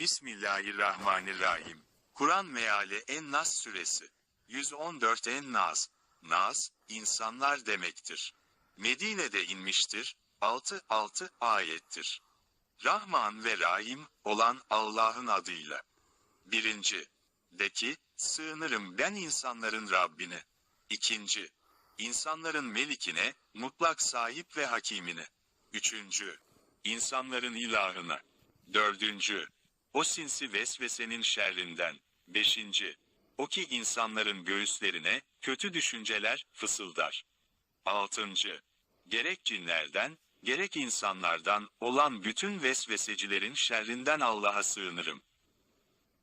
Bismillahirrahmanirrahim. Kur'an meali En-Nas suresi. 114 En-Nas. Nas, insanlar demektir. Medine'de inmiştir. 6-6 ayettir. Rahman ve Rahim olan Allah'ın adıyla. Birinci. De ki, sığınırım ben insanların Rabbine. İkinci. insanların melikine, mutlak sahip ve hakimine. Üçüncü. insanların ilahına. Dördüncü. O sinsi vesvesenin şerrinden. Beşinci. O ki insanların göğüslerine, kötü düşünceler fısıldar. Altıncı. Gerek cinlerden, gerek insanlardan olan bütün vesvesecilerin şerrinden Allah'a sığınırım.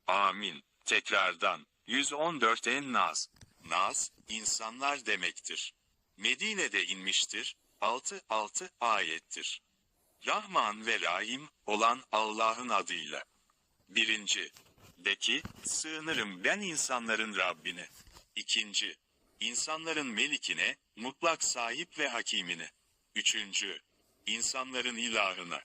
Amin. Tekrardan. 114 En Nas. Nas, insanlar demektir. Medine'de inmiştir. 6-6 ayettir. Rahman ve Rahim olan Allah'ın adıyla. Birinci. De ki, sığınırım ben insanların Rabbine. İkinci. insanların melikine, mutlak sahip ve hakimine. Üçüncü. insanların ilahına.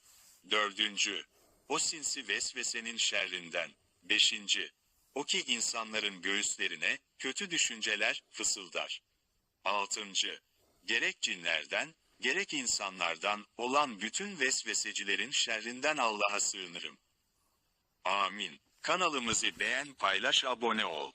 Dördüncü. O sinsi vesvesenin şerrinden. Beşinci. O ki insanların göğüslerine, kötü düşünceler fısıldar. Altıncı. Gerek cinlerden, gerek insanlardan olan bütün vesvesecilerin şerrinden Allah'a sığınırım. Amin. Kanalımızı beğen, paylaş, abone ol.